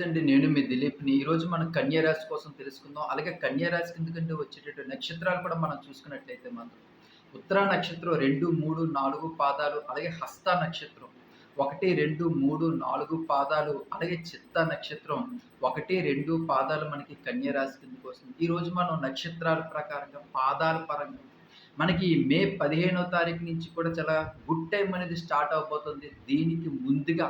నమస్తే అండి. నేను మీ దిలీప్‌ని. ఈరోజు మనం కన్యారాశి కోసం తెలుసుకుందాం. అలాగే కన్యారాశి కిందకంటే వచ్చేటటువంటి నక్షత్రాలు కూడా మనం చూసుకున్నట్లయితే మాత్రం ఉత్తరా నక్షత్రం 2, 3, 4 పాదాలు, అలాగే హస్త నక్షత్రం 1, 2, 3, 4 పాదాలు, అలాగే చిత్త నక్షత్రం 1, 2 పాదాలు మనకి కన్యారాశి కిందకు వస్తుంది. ఈరోజు మనం నక్షత్రాల ప్రకారంగా, పాదాల పరంగా మనకి మే 15వ తారీఖు నుంచి కూడా చాలా గుడ్ టైం అనేది స్టార్ట్ అవబోతుంది దీనికి ముందుగా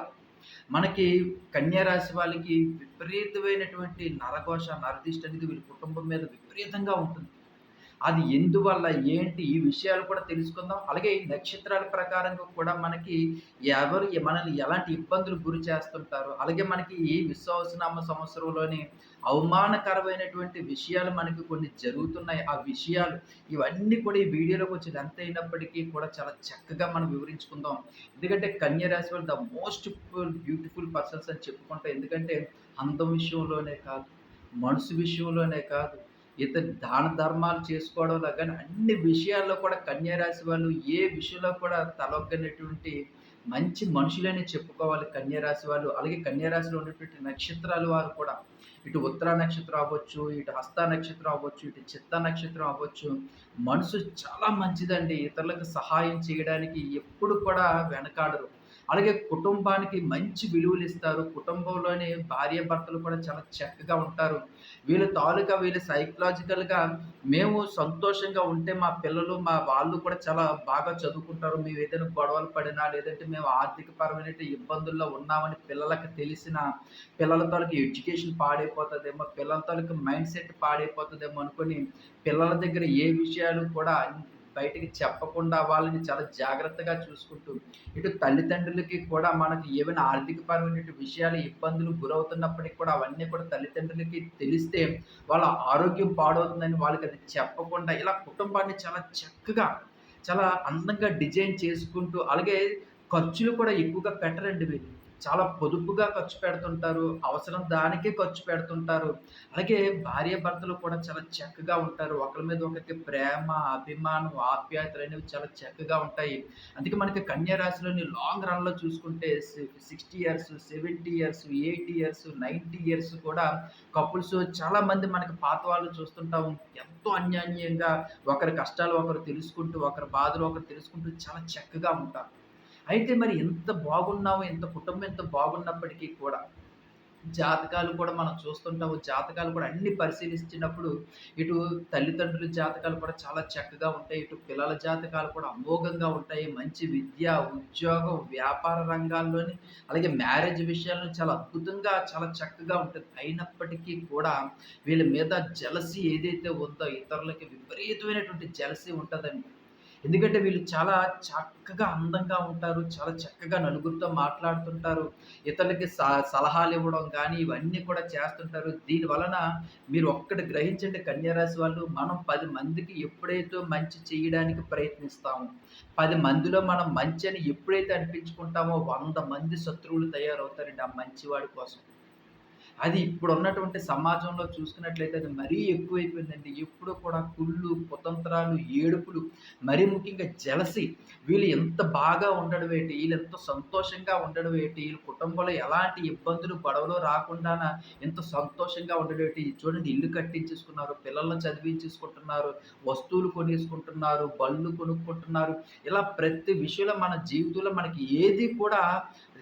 మనకి కన్యారాశి వాళ్ళకి విపరీతమైనటువంటి నరఘోష, నరదిష్టి అనేది వీళ్ళ కుటుంబం మీద విపరీతంగా ఉంటుంది. అది ఎందువల్ల, ఏంటి ఈ విషయాలు కూడా తెలుసుకుందాం. అలాగే ఈ నక్షత్రాల ప్రకారంగా కూడా మనకి ఎవరు మనల్ని ఎలాంటి ఇబ్బందులు గురి చేస్తుంటారు. అలాగే మనకి ఈ విశ్వాసనామ సంవత్సరంలోని అవమానకరమైనటువంటి విషయాలు మనకి కొన్ని జరుగుతున్నాయి. ఆ విషయాలు ఇవన్నీ కూడా ఈ వీడియోలో కొంచెం లెంత్ అయినప్పటికీ కూడా చాలా చక్కగా మనం వివరించుకుందాం. ఎందుకంటే కన్యా రాశి వాళ్ళు the most full beautiful persons అని చెప్పుకుంటాం. ఎందుకంటే అందం విషయంలోనే కాదు, మనసు విషయంలోనే కాదు, ఇతర దాన ధర్మాలు చేసుకోవడంలో కానీ అన్ని విషయాల్లో కూడా కన్యారాశి వాళ్ళు ఏ విషయంలో కూడా తలొగ్గనటువంటి మంచి మనుషులనే చెప్పుకోవాలి కన్యారాశి వాళ్ళు. అలాగే కన్యారాశిలో ఉన్నటువంటి నక్షత్రాలు వారు కూడా ఇటు ఉత్తరా నక్షత్రం అవ్వచ్చు, ఇటు హస్త నక్షత్రం అవ్వచ్చు, ఇటు చిత్తా నక్షత్రం అవ్వచ్చు. మనసు చాలా మంచిదండి. ఇతరులకు సహాయం చేయడానికి ఎప్పుడు కూడా వెనకాడరు. అలాగే కుటుంబానికి మంచి విలువలు ఇస్తారు కుటుంబంలోని భార్యాభర్తలు కూడా చాలా చక్కగా ఉంటారు. వీళ్ళ తాలూకా వీళ్ళు సైకలాజికల్‌గా మేము సంతోషంగా ఉంటే మా పిల్లలు, మా వాళ్ళు కూడా చాలా బాగా చదువుకుంటారు. మేము ఏదైనా గొడవలు పడినా, లేదంటే మేము ఆర్థికపరమైన ఇబ్బందుల్లో ఉన్నామని పిల్లలకు తెలిసిన పిల్లల తాలూకు ఎడ్యుకేషన్ పాడైపోతుందేమో పిల్లల తాలూకు మైండ్ సెట్ పాడైపోతుందేమో అనుకుని పిల్లల దగ్గర ఏ విషయాలు కూడా బయటికి చెప్పకుండా వాళ్ళని చాలా జాగ్రత్తగా చూసుకుంటూ, ఇటు తల్లిదండ్రులకి కూడా మనకి ఏమైనా ఆర్థికపరమైనటువంటి విషయాలు ఇబ్బందులు గురవుతున్నప్పటికీ కూడా అవన్నీ కూడా తల్లిదండ్రులకి తెలిస్తే వాళ్ళ ఆరోగ్యం పాడవుతుందని వాళ్ళకి అది చెప్పకుండా ఇలా కుటుంబాన్ని చాలా చక్కగా, చాలా అందంగా డిజైన్ చేసుకుంటూ అలాగే ఖర్చులు కూడా ఎక్కువగా పెట్టరండి వీళ్ళు. చాలా పొదుపుగా ఖర్చు పెడుతుంటారు. అవసరం దానికే ఖర్చు పెడుతుంటారు. అలాగే భార్యాభర్తలు కూడా చాలా చక్కగా ఉంటారు. ఒకరి మీద ఒకరికి ప్రేమ, అభిమానం, ఆప్యాయతలు అనేవి చాలా చక్కగా ఉంటాయి. అందుకే మనకి కన్యా రాశిలోని లాంగ్ రన్‌లో చూసుకుంటే సి 60 ఇయర్స్, 70 ఇయర్స్, 80 ఇయర్స్, 90 ఇయర్స్ కూడా కపుల్స్ చాలా మంది మనకి పాత వాళ్ళు చూస్తుంటాం. ఎంతో అన్యాన్యంగా ఒకరి కష్టాలు ఒకరు తెలుసుకుంటూ, ఒకరి బాధలు ఒకరు తెలుసుకుంటూ చాలా చక్కగా ఉంటారు. అయితే మరి ఎంత బాగున్నాము, ఇంత కుటుంబం ఇంత బాగున్నప్పటికీ కూడా జాతకాలు కూడా మనం చూస్తుంటాము. జాతకాలు కూడా అన్ని పరిశీలించినప్పుడు ఇటు తల్లిదండ్రుల జాతకాలు కూడా చాలా చక్కగా ఉంటాయి. ఇటు పిల్లల జాతకాలు కూడా అమోఘంగా ఉంటాయి. మంచి విద్య, ఉద్యోగం, వ్యాపార రంగాల్లోని అలాగే మ్యారేజ్ విషయాల్లో చాలా అద్భుతంగా, చాలా చక్కగా ఉంటుంది అయినప్పటికీ కూడా వీళ్ళ మీద జెలసీ ఏదైతే ఉందో ఇతరులకి విపరీతమైనటువంటి జెలసీ ఉంటుందండి ఎందుకంటే వీళ్ళు చాలా చక్కగా అందంగా ఉంటారు. చాలా చక్కగా నలుగురితో మాట్లాడుతుంటారు. ఇతరులకి స సలహాలివ్వడం కానీ ఇవన్నీ కూడా చేస్తుంటారు. దీని వలన మీరు ఒక్కటి గ్రహించండి కన్యారాశి వాళ్ళు, మనం పది మందికి ఎప్పుడైతే మంచి చేయడానికి ప్రయత్నిస్తాము పది మందిలో మనం మంచి అని ఎప్పుడైతే అనిపించుకుంటామో, వంద మంది శత్రువులు తయారవుతారండి ఆ మంచివాడి కోసం. అది ఇప్పుడున్నటువంటి సమాజంలో చూసుకున్నట్లయితే అది మరీ ఎక్కువైపోయిందండి. ఎప్పుడు కూడా కుళ్ళు, కుతంత్రాలు, ఏడుపులు, మరీ ముఖ్యంగా జలసి వీళ్ళు ఎంత బాగా ఉండడం ఏంటి, వీళ్ళు ఎంత సంతోషంగా ఉండడం ఏంటి, వీళ్ళ కుటుంబంలో ఎలాంటి ఇబ్బందులు, గొడవలు రాకుండా ఎంత సంతోషంగా ఉండడం ఏంటి. చూడండి ఇల్లు కట్టించేసుకున్నారు, పిల్లల్ని చదివించేసుకుంటున్నారు, వస్తువులు కొనేసుకుంటున్నారు, బళ్ళు కొనుక్కుంటున్నారు. ఇలా ప్రతి విషయంలో మన జీవితంలో మనకి ఏది కూడా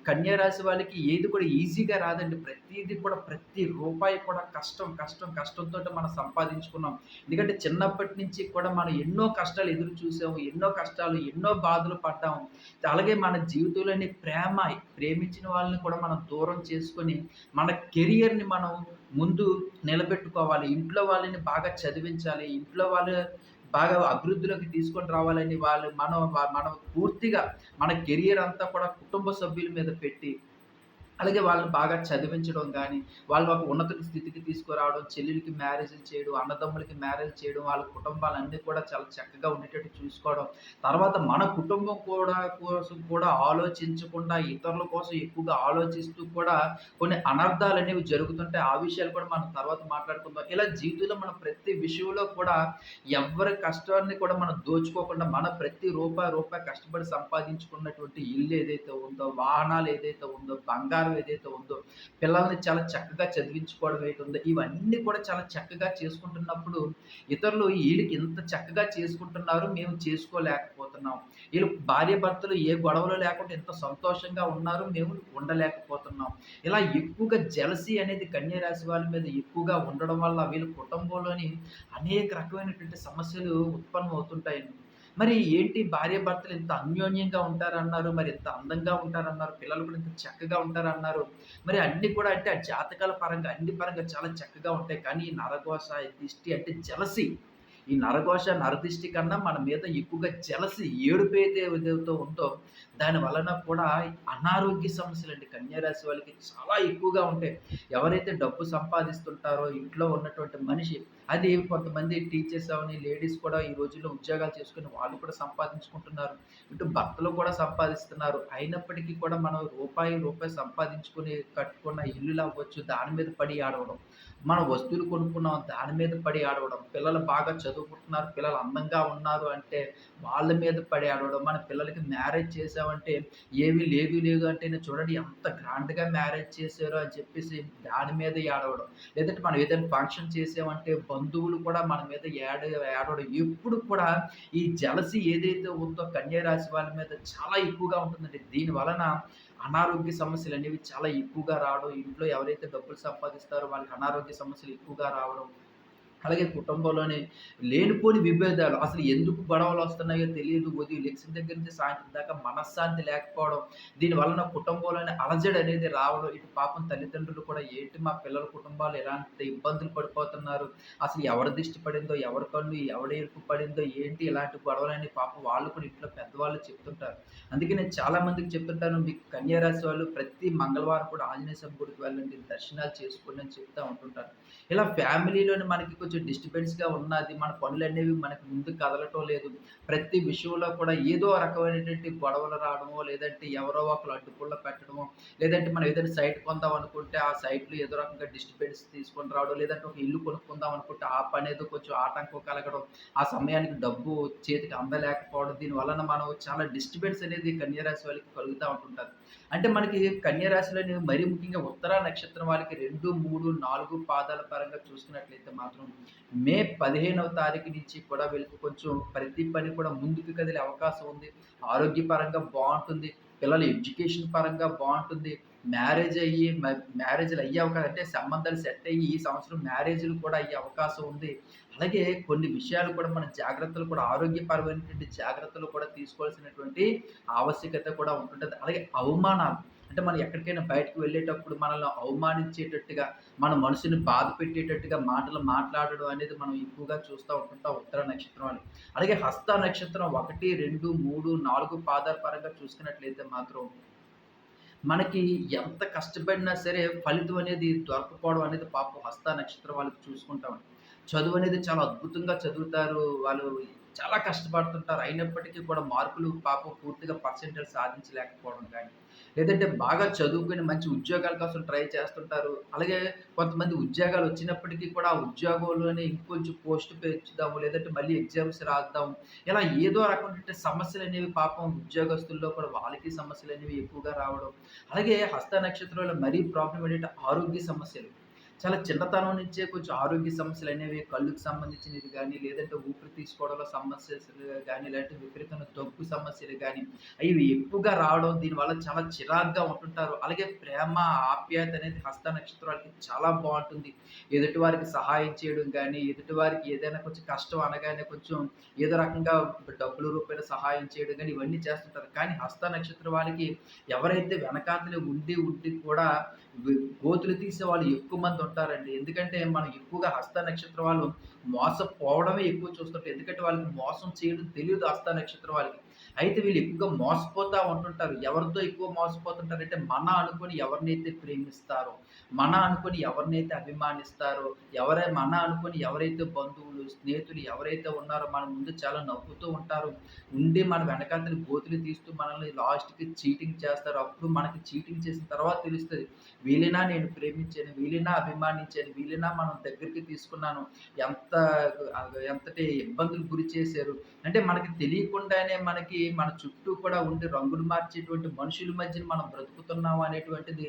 కన్యా రాశి వాళ్ళకి ఏది కూడా ఈజీగా రాదండి. ప్రతిది కూడా ప్రతి రూపాయి కూడా కష్టం, కష్టం, కష్టంతో మనం సంపాదించుకున్నాం. ఎందుకంటే చిన్నప్పటి నుంచి కూడా మనం ఎన్నో కష్టాలు ఎదురు చూసాము. ఎన్నో కష్టాలు, ఎన్నో బాధలు పడ్డాము. అలాగే మన జీవితంలోని ప్రేమ, ప్రేమించిన వాళ్ళని కూడా మనం దూరం చేసుకొని, మన కెరియర్‌ని మనం ముందు నిలబెట్టుకోవాలి. ఇంట్లో వాళ్ళని బాగా చదివించాలి. ఇంట్లో వాళ్ళు బాగా అభివృద్ధిలోకి తీసుకొని రావాలని వాళ్ళు మనం మనం పూర్తిగా మన కెరియర్ అంతా కూడా కుటుంబ సభ్యుల మీద పెట్టి అలాగే వాళ్ళని బాగా చదివించడం కానీ వాళ్ళు ఒక ఉన్నత స్థితికి తీసుకురావడం, చెల్లెలకి మ్యారేజ్‌లు చేయడం, అన్నదమ్ములకి మ్యారేజ్ చేయడం, వాళ్ళ కుటుంబాలన్నీ కూడా చాలా చక్కగా ఉండేటట్టు చూసుకోవడం. తర్వాత మన కుటుంబం కూడా కోసం కూడా ఆలోచించకుండా ఇతరుల కోసం ఎక్కువగా ఆలోచిస్తూ కూడా కొన్ని అనర్థాలు అనేవి జరుగుతుంటాయి. ఆ విషయాలు కూడా మనం తర్వాత మాట్లాడుకుందాం. ఇలా జీవితంలో మనం ప్రతి విషయంలో కూడా ఎవ్వరి కష్టాన్ని కూడా మనం దోచుకోకుండా మన ప్రతి రూపాయి, రూపాయి కష్టపడి సంపాదించుకున్నటువంటి ఇల్లు ఏదైతే ఉందో, వాహనాలు ఏదైతే ఉందో, బంగారం బంగారం ఏదైతే ఉందో పిల్లల్ని చాలా చక్కగా చదివించుకోవడం ఏదైతే ఉందో ఇవన్నీ కూడా చాలా చక్కగా చేసుకుంటున్నప్పుడు ఇతరులు వీళ్ళకి ఇంత చక్కగా చేసుకుంటున్నారు మేము చేసుకోలేకపోతున్నాం. వీళ్ళు భార్య భర్తలు ఏ గొడవలు లేకుండా ఎంత సంతోషంగా ఉన్నారు మేము ఉండలేకపోతున్నాం. ఇలా ఎక్కువగా జలసి అనేది కన్యరాశి వాళ్ళ మీద ఎక్కువగా ఉండడం వల్ల వీళ్ళ కుటుంబంలోని అనేక రకమైనటువంటి సమస్యలు ఉత్పన్నం అవుతుంటాయండి మరి ఏంటి భార్య భర్తలు ఇంత అన్యోన్యంగా ఉంటారన్నారు మరి ఇంత అందంగా ఉంటారన్నారు పిల్లలు కూడా ఇంత చక్కగా ఉంటారన్నారు. మరి అన్ని కూడా అంటే ఆ జాతకాల పరంగా అన్ని పరంగా చాలా చక్కగా ఉంటాయి. కానీ ఈ నరఘోష దిష్టి అంటే జలసి. ఈ నరఘోష నరదిష్టి కన్నా మన మీద ఎక్కువగా జలసి ఏడుపు ఏదైతే ఉందో దాని వలన కూడా అనారోగ్య సమస్యలు అండి. కన్యారాశి వాళ్ళకి చాలా ఎక్కువగా ఉంటాయి. ఎవరైతే డబ్బు సంపాదిస్తుంటారో ఇంట్లో ఉన్నటువంటి మనిషి అది కొంతమంది టీచర్స్ అవని లేడీస్ కూడా ఈ రోజుల్లో ఉద్యోగాలు చేసుకుని వాళ్ళు కూడా సంపాదించుకుంటున్నారు. ఇటు భర్తలు కూడా సంపాదిస్తున్నారు. అయినప్పటికీ కూడా మనం రూపాయి రూపాయి సంపాదించుకుని కట్టుకున్న ఇల్లులు అవ్వచ్చు దాని మీద పడి ఆడవడం. మన వస్తువులు కొనుక్కున్నాం దాని మీద పడి ఆడవడం పిల్లలు బాగా చదువుకుంటున్నారు పిల్లలు అందంగా ఉన్నారు అంటే వాళ్ళ మీద పడి ఆడవడం మన పిల్లలకి మ్యారేజ్ చేసామంటే ఏవి లేదు లేదు అంటే చూడండి ఎంత గ్రాండ్గా మ్యారేజ్ చేశారో అని చెప్పేసి దాని మీద ఆడవడం. లేదంటే మనం ఏదైనా ఫంక్షన్ చేసామంటే బంధువులు కూడా మన మీద యాడ్ ఏడవడం ఎప్పుడు కూడా ఈ జలసి ఏదైతే ఉందో కన్యా రాశి వాళ్ళ మీద చాలా ఎక్కువగా ఉంటుందండి. దీని వలన అనారోగ్య సమస్యలు అనేవి చాలా ఎక్కువగా రావడం ఇంట్లో ఎవరైతే డబ్బులు సంపాదిస్తారో వాళ్ళకి అనారోగ్య సమస్యలు ఎక్కువగా రావడం అలాగే కుటుంబంలోనే లేనిపోని విభేదాలు. అసలు ఎందుకు గొడవలు వస్తున్నాయో తెలియదు. ఉదయం లెక్సిన దగ్గర నుంచి సాయంత్రం దాకా మనశ్శాంతి లేకపోవడం దీని వలన కుటుంబంలోనే అలజడి అనేది రావడం ఇటు పాపం తల్లిదండ్రులు కూడా ఏంటి మా పిల్లల కుటుంబాలు ఎలాంటి ఇబ్బందులు పడిపోతున్నారు? అసలు ఎవరి దిష్టి పడిందో ఎవరి కళ్ళు ఎవడ ఎరుపు పడిందో ఏంటి ఇలాంటి గొడవలని పాపం వాళ్ళు కూడా ఇంట్లో పెద్దవాళ్ళు చెప్తుంటారు. అందుకే నేను చాలా మందికి చెప్తుంటాను మీకు కన్యారాశి వాళ్ళు ప్రతి మంగళవారం కూడా ఆంజనేయ స్వామి గుడికి వెళ్ళండి దర్శనాలు చేసుకోండి అని చెప్తూ ఉంటుంటారు. ఇలా ఫ్యామిలీలోని మనకి కొంచెం డిస్టర్బెన్స్గా ఉన్నది మన పనులు అనేవి మనకి ముందు కదలటం లేదు. ప్రతి విషయంలో కూడా ఏదో రకమైనటువంటి గొడవలు రావడమో లేదంటే ఎవరో ఒకరు అడ్డుపుల్ల పెట్టడమో లేదంటే మనం ఏదైనా సైట్ కొందాం అనుకుంటే ఆ సైట్లో ఏదో రకంగా డిస్టర్బెన్స్ తీసుకొని రావడం లేదంటే ఒక ఇల్లు కొనుక్కుందాం అనుకుంటే ఆ పని ఏదో కొంచెం ఆటంకం కలగడం ఆ సమయానికి డబ్బు చేతికి అందలేకపోవడం దీని వలన మనం చాలా డిస్టర్బెన్స్ అనేది కన్యారాశి వాళ్ళకి కలుగుతూ ఉంటుంటారు. అంటే మనకి కన్యారాశిలోని మరీ ముఖ్యంగా ఉత్తర నక్షత్రం వాళ్ళకి రెండు మూడు నాలుగు పాదాల పరంగా చూసుకున్నట్లయితే మాత్రం మే పదిహేనవ తారీఖు నుంచి కూడా వీళ్ళకి కొంచెం ప్రతి పని కూడా ముందుకు కదిలే అవకాశం ఉంది. ఆరోగ్యపరంగా బాగుంటుంది. పిల్లల ఎడ్యుకేషన్ పరంగా బాగుంటుంది. మ్యారేజ్ అయ్యి మ్యారేజ్లు అయ్యే అవకాశం అంటే సంబంధాలు సెట్ అయ్యి ఈ సంవత్సరం మ్యారేజ్లు కూడా అయ్యే అవకాశం ఉంది. అలాగే కొన్ని విషయాలు కూడా మన జాగ్రత్తలు కూడా ఆరోగ్యపరమైనటువంటి జాగ్రత్తలు కూడా తీసుకోవాల్సినటువంటి ఆవశ్యకత కూడా ఉంటుంటుంది. అలాగే అవమానాలు అంటే మనం ఎక్కడికైనా బయటకు వెళ్ళేటప్పుడు మనల్ని అవమానించేటట్టుగా మన మనసుని బాధ పెట్టేటట్టుగా మాటలు మాట్లాడడం అనేది మనం ఎక్కువగా చూస్తూ ఉంటుంటాం ఉత్తర నక్షత్రం అని అలాగే హస్త నక్షత్రం ఒకటి రెండు మూడు నాలుగు పాదాల పరంగా చూసుకున్నట్లయితే మాత్రం మనకి ఎంత కష్టపడినా సరే ఫలితం అనేది దొరకపోవడం అనేది పాపం హస్త నక్షత్రం వాళ్ళకి చూసుకుంటామండి చదువు అనేది చాలా అద్భుతంగా చదువుతారు వాళ్ళు. చాలా కష్టపడుతుంటారు. అయినప్పటికీ కూడా మార్కులు పాపం పూర్తిగా పర్సెంటేజ్ సాధించలేకపోవడం కానీ లేదంటే బాగా చదువుకుని మంచి ఉద్యోగాల కోసం ట్రై చేస్తుంటారు. అలాగే కొంతమంది ఉద్యోగాలు వచ్చినప్పటికీ కూడా ఆ ఉద్యోగంలోనే ఇంకొంచెం పోస్ట్ పెంచుదాము లేదంటే మళ్ళీ ఎగ్జామ్స్ రాద్దాం ఇలా ఏదో రకమైన సమస్యలు అనేవి పాపం ఉద్యోగస్తుల్లో కూడా వాళ్ళకి సమస్యలు అనేవి ఎక్కువగా రావడం. అలాగే హస్త నక్షత్రంలో మరీ ప్రాబ్లం ఏంటంటే ఆరోగ్య సమస్యలు. చాలా చిన్నతనం నుంచే కొంచెం ఆరోగ్య సమస్యలు అనేవి కళ్ళుకు సంబంధించినవి కానీ లేదంటే ఊపిరి తీసుకోవడంలో సమస్యలు కానీ లేదంటే విపరీతమైన దగ్గు సమస్యలు కానీ అవి ఎక్కువగా రావడం దీనివల్ల చాలా చిరాగ్గా ఉంటుంటారు. అలాగే ప్రేమ ఆప్యాయత అనేది హస్త నక్షత్రాలకి చాలా బాగుంటుంది. ఎదుటి వారికి సహాయం చేయడం కానీ ఎదుటి వారికి ఏదైనా కొంచెం కష్టం అనగానే కొంచెం ఏదో రకంగా డబ్బుల రూపాయలు సహాయం చేయడం కానీ ఇవన్నీ చేస్తుంటారు. కానీ హస్త నక్షత్రం వాళ్ళకి ఎవరైతే వెనకాతలే ఉండి ఉండి కూడా గోతులు తీసే వాళ్ళు ఎక్కువ మంది ఉంటారండి. ఎందుకంటే మనం ఎక్కువగా హస్త నక్షత్రం వాళ్ళు మోసపోవడమే ఎక్కువ చూస్తుంటారు. ఎందుకంటే వాళ్ళకి మోసం చేయడం తెలియదు హస్త నక్షత్రం వాళ్ళకి. అయితే వీళ్ళు ఎక్కువగా మోసపోతూ ఉంటుంటారు. ఎవరితో ఎక్కువ మోసపోతుంటారు అంటే మన అనుకొని ఎవరినైతే ప్రేమిస్తారో మన అనుకొని ఎవరినైతే అభిమానిస్తారో ఎవరై మన అనుకొని ఎవరైతే బంధువులు స్నేహితులు ఎవరైతే ఉన్నారో మన ముందు చాలా నవ్వుతూ ఉంటారు. ఉండి మన వెనకాతని గోతులు తీస్తూ మనల్ని లాస్ట్కి చీటింగ్ చేస్తారు. అప్పుడు మనకి చీటింగ్ చేసిన తర్వాత తెలుస్తుంది వీలైనా నేను ప్రేమించాను వీలైనా అభిమానించాను వీలైనా మనం దగ్గరికి తీసుకున్నాను. ఎంత ఎంత ఎంతటి ఇబ్బందులు గురి చేశారు అంటే మనకి తెలియకుండానే మనకి మన చుట్టూ కూడా ఉండి రంగులు మార్చేటువంటి మనుషుల మధ్యన మనం బ్రతుకుతున్నాం అనేటువంటిది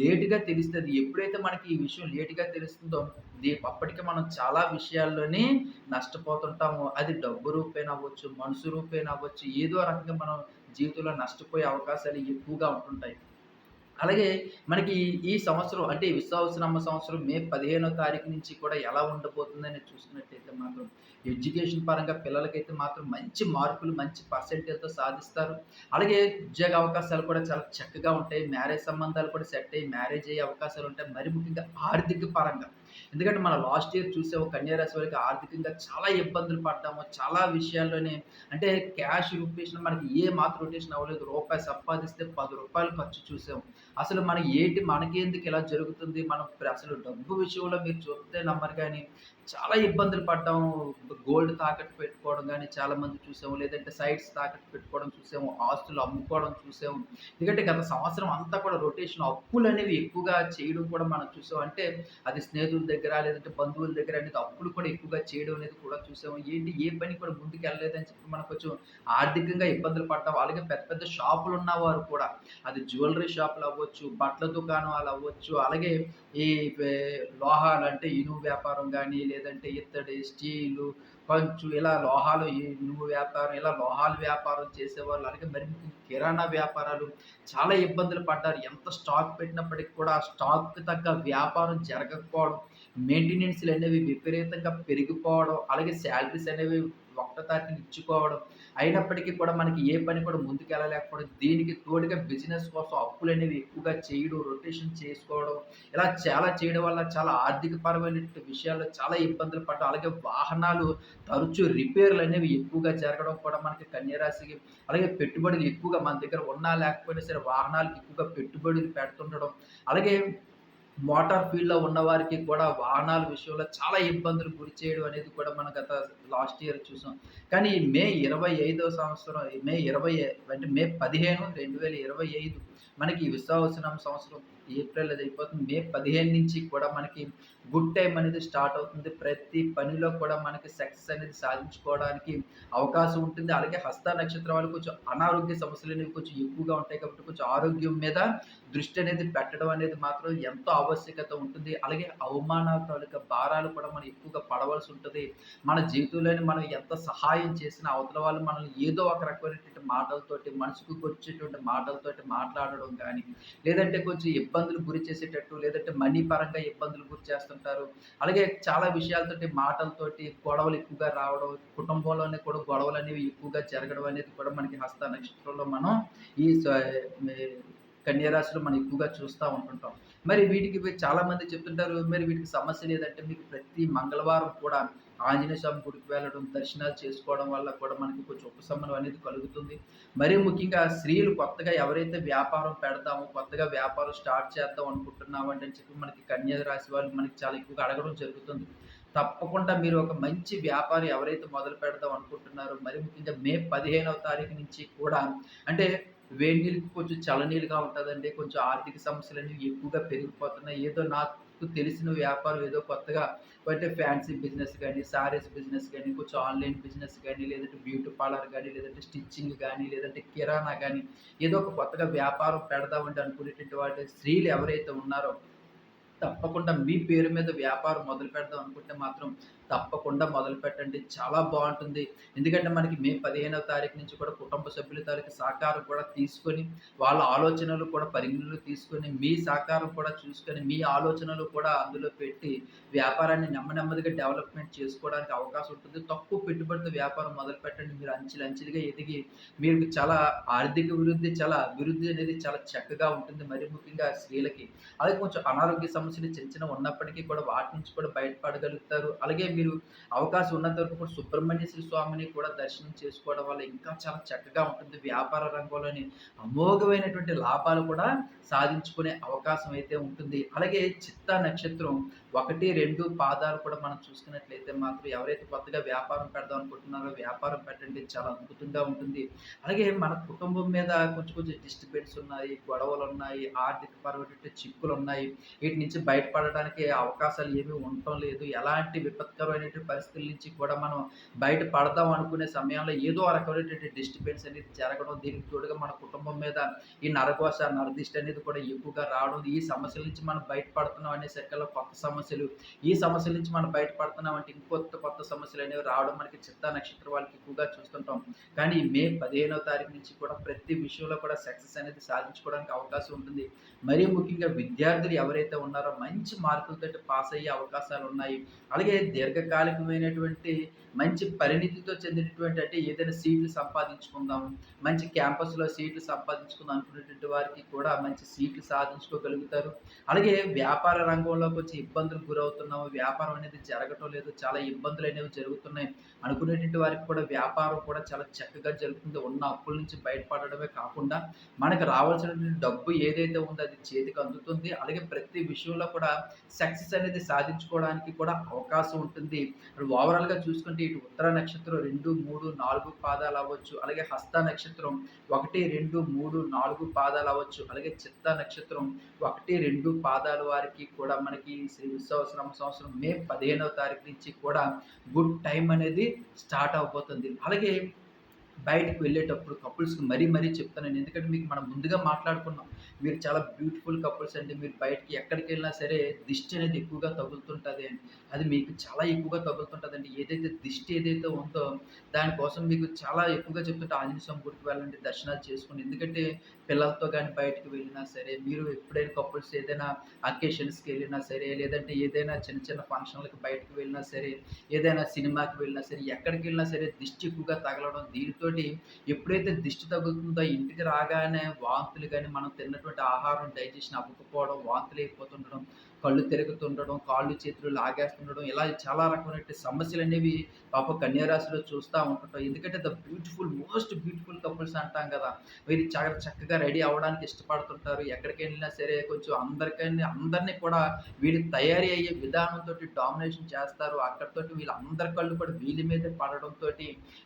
లేటుగా తెలుస్తుంది ఎప్పుడైతే మనకి ఈ విషయం లేటుగా తెలుస్తుందో ది అప్పటికి మనం చాలా విషయాల్లోనే నష్టపోతుంటాము. అది డబ్బు రూపేణ అవ్వచ్చు, మనసు రూపేణ అవ్వచ్చు, ఏదో రకంగా మనం జీవితంలో నష్టపోయే అవకాశాలు ఎక్కువగా ఉంటుంటాయి. అలాగే మనకి ఈ సంవత్సరం అంటే ఈ సంవత్సరం మే 15 తారీఖు నుంచి కూడా ఎలా ఉండబోతుందని చూసుకున్నట్టయితే మాత్రం ఎడ్యుకేషన్ పరంగా పిల్లలకైతే మాత్రం మంచి మార్కులు, మంచి పర్సెంటేజ్‌తో సాధిస్తారు. అలాగే ఉద్యోగ అవకాశాలు కూడా చాలా చక్కగా ఉంటాయి. మ్యారేజ్ సంబంధాలు కూడా సెట్ అయ్యి మ్యారేజ్ అయ్యే అవకాశాలు ఉంటాయి. మరి ముఖ్యంగా ఆర్థిక పరంగా ఎందుకంటే మన లాస్ట్ ఇయర్ చూసాము ఒక కన్యారాశి వారికి ఆర్థికంగా చాలా ఇబ్బందులు పడ్డాము. చాలా విషయాల్లోనే అంటే క్యాష్ రూపీస్‌లో మనకి ఏ మాత్రం రొటేషన్ అవ్వలేదు. రూపాయి సంపాదిస్తే పది రూపాయలు ఖర్చు చూసాము అసలు మనకి ఏంటి మనకి ఎందుకు ఇలా జరుగుతుంది? మనం అసలు డబ్బు విషయంలో మీరు చూస్తే నమ్మరు కానీ చాలా ఇబ్బందులు పడ్డాము. గోల్డ్ తాకట్టు పెట్టుకోవడం కానీ చాలామంది చూసాము. లేదంటే సైట్స్ తాకట్టు పెట్టుకోవడం చూసాము. ఆస్తులు అమ్ముకోవడం చూసాము. ఎందుకంటే గత సంవత్సరం అంతా కూడా రొటేషన్ అప్పులు అనేవి ఎక్కువగా చేయడం కూడా మనం చూసాం. అంటే అది స్నేహితుల దగ్గర లేదంటే బంధువుల దగ్గర అనేది అప్పులు కూడా ఎక్కువగా చేయడం అనేది కూడా చూసాము. ఏంటి ఏ పని కూడా ముందుకెళ్ళలేదని చెప్పి మనం కొంచెం ఆర్థికంగా ఇబ్బందులు పడ్డాం. అలాగే పెద్ద పెద్ద షాపులు ఉన్నవారు కూడా అది జ్యువెలరీ షాపులు అవ్వచ్చు, బట్టల దుకాణాలు అవ్వచ్చు, అలాగే ఈ లోహాలు అంటే ఇనుము వ్యాపారం గానీ, లేదంటే ఇత్తడి, స్టీలు, కంచు ఇలా లోహాలు నువ్వు ఇనుము వ్యాపారం ఇలా లోహాలు వ్యాపారం చేసేవాళ్ళు. అలాగే మరి కిరాణా వ్యాపారాలు చాలా ఇబ్బందులు పడ్డారు. ఎంత స్టాక్ పెట్టినప్పటికీ కూడా ఆ స్టాక్‌కి తగ్గ వ్యాపారం జరగకపోవడం, మెయింటెనెన్స్లు అనేవి విపరీతంగా పెరిగిపోవడం, అలాగే శాలరీస్ అనేవి ఒకటో తారీఖున ఇచ్చుకోవడం. అయినప్పటికీ కూడా మనకి ఏ పని కూడా ముందుకెళ్ళలేకపోవడం. దీనికి తోడుగా బిజినెస్ కోసం అప్పులు అనేవి ఎక్కువగా చేయడం, రొటేషన్ చేసుకోవడం. ఇలా చాలా చేయడం వల్ల చాలా ఆర్థిక పరమైనటువంటి విషయాల్లో చాలా ఇబ్బందులు పడడం అలాగే వాహనాలు తరచూ రిపేర్‌లనేవి ఎక్కువగా జరగడం కూడా మనకి కన్యరాశికి అలాగే పెట్టుబడులు ఎక్కువగా మన దగ్గర ఉన్నా లేకపోయినా సరే వాహనాలు ఎక్కువగా పెట్టుబడులు పెడుతుండడం. అలాగే మోటార్ ఫీల్డ్‌లో ఉన్నవారికి కూడా వాహనాల విషయంలో చాలా ఇబ్బందులు గురి చేయడం అనేది కూడా మనం గత లాస్ట్ ఇయర్ చూసాం. కానీ మే ఇరవై ఐదో సంవత్సరం మే 20 అంటే మే 15, 2025 మనకి విశ్వావసనం సంవత్సరం ఏప్రిల్ అది అయిపోతుంది. మే 15 నుంచి కూడా మనకి గుడ్ టైం అనేది స్టార్ట్ అవుతుంది. ప్రతి పనిలో కూడా మనకి సక్సెస్ అనేది సాధించుకోవడానికి అవకాశం ఉంటుంది. అలాగే హస్త నక్షత్రం వాళ్ళు కొంచెం అనారోగ్య సమస్యలు అనేవి కొంచెం ఎక్కువగా ఉంటాయి కాబట్టి కొంచెం ఆరోగ్యం మీద దృష్టి అనేది పెట్టడం అనేది మాత్రం ఎంతో ఆవశ్యకత ఉంటుంది. అలాగే అవమానాల తాలూకా భారాలు కూడా మనం ఎక్కువగా పడవలసి ఉంటుంది మన జీవితంలోని మనం ఎంత సహాయం చేసినా అవతల వాళ్ళు మనల్ని ఏదో ఒక రకమైనటువంటి మాటలతోటి మనసుకు మాటలతోటి మాట్లాడడం కానీ లేదంటే కొంచెం ఇబ్బందులు గురి చేసేటట్టు లేదంటే మనీ పరంగా ఇబ్బందులు గురి చేస్తుంటారు. అలాగే చాలా విషయాలతోటి మాటలతోటి గొడవలు ఎక్కువగా రావడం, కుటుంబంలోనే కూడా గొడవలు అనేవి ఎక్కువగా జరగడం అనేది కూడా మనకి హస్త నక్షత్రంలో మనం ఈ స మనం ఎక్కువగా చూస్తూ ఉంటుంటాం. మరి వీటికి చాలామంది చెప్తుంటారు, మరి వీటికి సమస్య లేదంటే మీకు ప్రతి మంగళవారం కూడా ఆంజనేయ స్వామి గుడికి వెళ్ళడం, దర్శనాలు చేసుకోవడం వల్ల కూడా మనకి కొంచెం ఉపశమనం అనేది కలుగుతుంది. మరీ ముఖ్యంగా స్త్రీలు కొత్తగా ఎవరైతే వ్యాపారం పెడదామో, కొత్తగా వ్యాపారం స్టార్ట్ చేద్దాం అనుకుంటున్నామంటే అని చెప్పి మనకి కన్యా రాశి వాళ్ళు మనకి చాలా ఎక్కువగా అడగడం జరుగుతుంది. తప్పకుండా మీరు ఒక మంచి వ్యాపారం ఎవరైతే మొదలు పెడదాం అనుకుంటున్నారో, మరి ముఖ్యంగా మే 15వ తారీఖు నుంచి కూడా అంటే వేడి నీళ్ళకి కొంచెం చలనీలుగా ఉంటుందండి కొంచెం ఆర్థిక సమస్యలు అనేవి ఎక్కువగా పెరిగిపోతున్నాయి. ఏదో నాకు తెలిసిన వ్యాపారం ఏదో కొత్తగా అంటే ఫ్యాన్సీ బిజినెస్ కానీ సారీస్ బిజినెస్ కానీ కొంచెం ఆన్‌లైన్ బిజినెస్ కానీ లేదంటే బ్యూటీ పార్లర్ గానీ, లేదంటే స్టిచ్చింగ్ కానీ లేదంటే కిరాణా కానీ ఏదో ఒక కొత్తగా వ్యాపారం పెడదామంటే అనుకునేటువంటి వాటి స్త్రీలు ఎవరైతే ఉన్నారో తప్పకుండా మీ పేరు మీద వ్యాపారం మొదలు పెడదాం అనుకుంటే మాత్రం తప్పకుండా మొదలుపెట్టండి. చాలా బాగుంటుంది ఎందుకంటే మనకి మే 15వ తారీఖు నుంచి కూడా కుటుంబ సభ్యుల తారీఖు సహకారం కూడా తీసుకొని, వాళ్ళ ఆలోచనలు కూడా పరిగణలోకి తీసుకొని, మీ సహకారం కూడా చూసుకొని, మీ ఆలోచనలు కూడా అందులో పెట్టి వ్యాపారాన్ని నెమ్మ నెమ్మదిగా డెవలప్‌మెంట్ చేసుకోవడానికి అవకాశం ఉంటుంది. తక్కువ పెట్టుబడితో వ్యాపారం మొదలు పెట్టండి మీరు అంచెలు అంచెలుగా ఎదిగి మీకు చాలా ఆర్థిక వృద్ధి, చాలా అభివృద్ధి అనేది చాలా చక్కగా ఉంటుంది. మరి ముఖ్యంగా స్త్రీలకి. అలాగే కొంచెం అనారోగ్య సమస్యలు చిన్న చిన్న ఉన్నప్పటికీ కూడా వాటి నుంచి కూడా బయటపడగలుగుతారు. అలాగే మీరు అవకాశం ఉన్నంత వరకు కూడా సుబ్రహ్మణ్యేశ్వర స్వామిని కూడా దర్శనం చేసుకోవడం వల్ల ఇంకా చాలా చక్కగా ఉంటుంది. వ్యాపార రంగంలోని అమోఘమైనటువంటి లాభాలు కూడా సాధించుకునే అవకాశం అయితే ఉంటుంది. అలాగే చిత్తా నక్షత్రం 1, 2 పాదాలు కూడా మనం చూసుకున్నట్లయితే మాత్రం ఎవరైతే కొత్తగా వ్యాపారం పెడదాం అనుకుంటున్నారో వ్యాపారం పెట్టండి. చాలా అద్భుతంగా ఉంటుంది. అలాగే మన కుటుంబం మీద కొంచెం కొంచెం డిస్టర్బెన్స్ ఉన్నాయి, గొడవలు ఉన్నాయి ఆర్థిక పరమైనటువంటి చిక్కులున్నాయి. వీటి నుంచి బయటపడడానికి అవకాశాలు ఏమీ ఉండటం లేదు ఎలాంటి రకమైనటువంటి పరిస్థితుల నుంచి కూడా మనం బయట పడదాం అనుకునే సమయంలో ఏదో ఒక రకమైనటువంటి డిస్టర్బెన్స్ అనేది జరగడం దీనికి తోడుగా మన కుటుంబం మీద ఈ నరకోశ నరదిష్టి అనేది కూడా ఎక్కువగా రావడం ఈ సమస్యల నుంచి మనం బయటపడుతున్నాం అనే అనేసరికల్లా కొత్త సమస్యలు ఈ సమస్యల నుంచి మనం బయటపడుతున్నాం అంటే ఇంకొత్త కొత్త సమస్యలు అనేవి రావడం మనకి చిత్త నక్షత్రం వాళ్ళకి ఎక్కువగా చూస్తుంటాం. కానీ మే పదిహేనో తారీఖు నుంచి కూడా ప్రతి విషయంలో కూడా సక్సెస్ అనేది సాధించుకోవడానికి అవకాశం ఉంటుంది. మరీ ముఖ్యంగా విద్యార్థులు ఎవరైతే ఉన్నారో మంచి మార్కులతో పాస్ అయ్యే అవకాశాలు ఉన్నాయి. అలాగే దీర్ఘ దీర్ఘకాలికమైనటువంటి మంచి పరిణితితో చెందినటువంటి అంటే ఏదైనా సీట్లు సంపాదించుకుందాం మంచి క్యాంపస్లో సీట్లు సంపాదించుకుందాం అనుకునేటువంటి వారికి కూడా మంచి సీట్లు సాధించుకోగలుగుతారు. అలాగే వ్యాపార రంగంలో కొంచెం ఇబ్బందులు గురవుతున్నాము వ్యాపారం అనేది జరగటం లేదు చాలా ఇబ్బందులు అనేవి జరుగుతున్నాయి అనుకునేటువంటి వారికి కూడా వ్యాపారం కూడా చాలా చక్కగా జరుగుతుంది. ఉన్న అప్పుల నుంచి బయటపడడమే కాకుండా మనకు రావాల్సినటువంటి డబ్బు ఏదైతే ఉందో అది చేతికి అందుతుంది. అలాగే ప్రతి విషయంలో కూడా సక్సెస్ అనేది సాధించుకోవడానికి కూడా అవకాశం ఉంటుంది. ఓవరాల్గా చూసుకుంటే ఇటు ఉత్తర నక్షత్రం రెండు మూడు నాలుగు పాదాలు అవ్వచ్చు. అలాగే హస్త నక్షత్రం ఒకటి రెండు మూడు నాలుగు పాదాలు అవ్వచ్చు. అలాగే చిత్త నక్షత్రం ఒకటి రెండు పాదాల వారికి కూడా మనకి శ్రీ విశ్వవసరం సంవత్సరం మే పదిహేనవ తారీఖు నుంచి కూడా గుడ్ టైం అనేది స్టార్ట్ అవబోతుంది. అలాగే బయటకు వెళ్ళేటప్పుడు కపుల్స్కి మరీ మరీ చెప్తానండి. ఎందుకంటే మీకు మనం ముందుగా మాట్లాడుకున్నాం. మీరు చాలా బ్యూటిఫుల్ కపుల్స్ అండి. మీరు బయటికి ఎక్కడికి వెళ్ళినా సరే దిష్టి అనేది ఎక్కువగా తగులుతుంటుంది అండి. అది మీకు చాలా ఎక్కువగా తగులుతుంటుందండి. ఏదైతే దిష్టి ఏదైతే ఉందో దానికోసం మీకు చాలా ఎక్కువగా చెప్తుంటే ఆంజనేయ స్వామి గుడికి వెళ్ళండి దర్శనాలు చేసుకోండి. ఎందుకంటే పిల్లలతో కానీ బయటకు వెళ్ళినా సరే మీరు ఎప్పుడైనా కపుల్స్ ఏదైనా అకేషన్స్కి వెళ్ళినా సరే లేదంటే ఏదైనా చిన్న చిన్న ఫంక్షన్లకు బయటకు వెళ్ళినా సరే ఏదైనా సినిమాకి వెళ్ళినా సరే ఎక్కడికి వెళ్ళినా సరే దిష్టి ఎక్కువగా తగలడం దీనితో దీనితోటి ఎప్పుడైతే దిష్టి తగులుతుందో ఇంటికి రాగానే వాంతులు కానీ మనం తిన్నటువంటి ఆహారం డైజెషన్ అవ్వకపోవడం వాంతులు అయిపోతుండడం కళ్ళు తిరుగుతుండడం కాళ్ళు చేతులు లాగేస్తుండడం ఇలా చాలా రకమైన సమస్యలు అనేవి పాప కన్యారాశిలో చూస్తూ ఉంటుంటాం. ఎందుకంటే the beautiful most beautiful couples అంటాం కదా. వీరు చాలా చక్కగా రెడీ అవ్వడానికి ఇష్టపడుతుంటారు. ఎక్కడికి వెళ్ళినా సరే కొంచెం అందరికైనా అందరినీ కూడా వీళ్ళు తయారీ అయ్యే విధానంతో డామినేషన్ చేస్తారు. అక్కడితో వీళ్ళందరి కళ్ళు కూడా వీళ్ళ మీద పడడంతో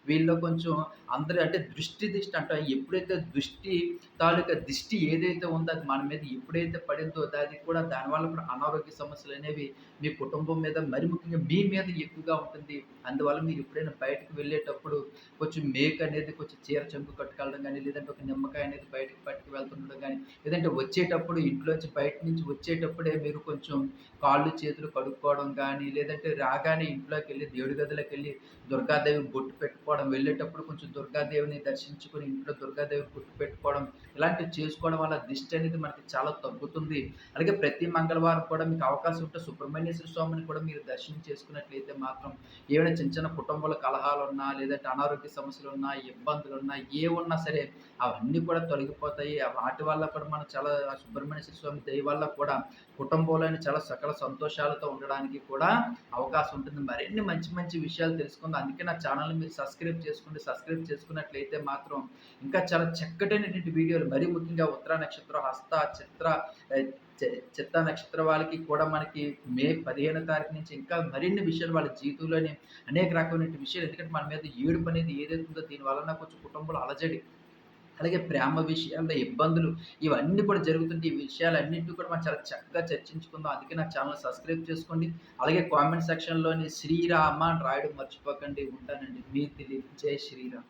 వీళ్ళు కొంచెం అందరి అంటే దృష్టి దిష్టి అంటాం. ఎప్పుడైతే దృష్టి తాలూకా దిష్టి ఏదైతే ఉందో అది మన మీద ఎప్పుడైతే పడిందో అది కూడా దానివల్ల అన అనారోగ్య సమస్యలు అనేవి మీ కుటుంబం మీద మరి ముఖ్యంగా మీ మీద ఎక్కువగా ఉంటుంది. అందువల్ల మీరు ఎప్పుడైనా బయటకు వెళ్ళేటప్పుడు కొంచెం మేక్ అనేది కొంచెం చీర చెంపు కట్టుకెళ్ళడం కానీ లేదంటే ఒక నిమ్మకాయ అనేది బయటకు పట్టుకు వెళ్తుండడం కానీ లేదంటే వచ్చేటప్పుడు ఇంట్లోంచి బయట నుంచి వచ్చేటప్పుడే మీరు కొంచెం కాళ్ళు చేతులు కడుక్కోవడం కానీ లేదంటే రాగానే ఇంట్లోకి వెళ్ళి దేవుడి గదిలోకి వెళ్ళి దుర్గాదేవి బొట్టు పెట్టుకోవడం వెళ్ళేటప్పుడు కొంచెం దుర్గాదేవిని దర్శించుకొని ఇంట్లో దుర్గాదేవి బొట్టు పెట్టుకోవడం ఇలాంటివి చేసుకోవడం వల్ల దిష్టి అనేది మనకి చాలా తగ్గుతుంది. అలాగే ప్రతి మంగళవారం కూడా మీకు అవకాశం ఉంటే సుబ్రహ్మణ్యేశ్వర స్వామిని కూడా మీరు దర్శనం చేసుకున్నట్లయితే మాత్రం ఏమైనా చిన్న చిన్న కుటుంబాల కలహాలు ఉన్నా లేదంటే అనారోగ్య సమస్యలు ఉన్నా ఇబ్బందులు ఉన్నా ఏ ఉన్నా సరే అవన్నీ కూడా తొలగిపోతాయి. వాటి వల్ల కూడా మనం చాలా సుబ్రహ్మణ్యేశ్వర స్వామి దయ వల్ల కూడా కుటుంబంలోని చాలా సకల సంతోషాలతో ఉండడానికి కూడా అవకాశం ఉంటుంది. మరిన్ని మంచి మంచి విషయాలు తెలుసుకుందాం. అందుకే నా ఛానల్ని మీరు సబ్స్క్రైబ్ చేసుకోండి. సబ్స్క్రైబ్ చేసుకున్నట్లయితే మాత్రం ఇంకా చాలా చక్కటైనటువంటి వీడియోలు మరీ ముఖ్యంగా ఉత్తర నక్షత్రం హస్త చిత్ర చిత్త నక్షత్ర వాళ్ళకి కూడా మనకి మే పదిహేను తారీఖు నుంచి ఇంకా మరిన్ని విషయాలు వాళ్ళ జీవితంలోని అనేక రకమైన విషయాలు. ఎందుకంటే మన మీద ఏడుపు అనేది ఏదైతుందో దీని వలన కొంచెం కుటుంబంలో అలజడి అలాగే ప్రేమ విషయాల్లో ఇబ్బందులు ఇవన్నీ కూడా జరుగుతుంటే ఈ విషయాలన్నింటినీ కూడా మనం చాలా చక్కగా చర్చించుకుందాం. అందుకే నా ఛానల్ సబ్స్క్రైబ్ చేసుకోండి. అలాగే కామెంట్ సెక్షన్లోని శ్రీరామ అని రాయడం మర్చిపోకండి. ఉంటానండి. మీ తెలియదు జై శ్రీరామ్.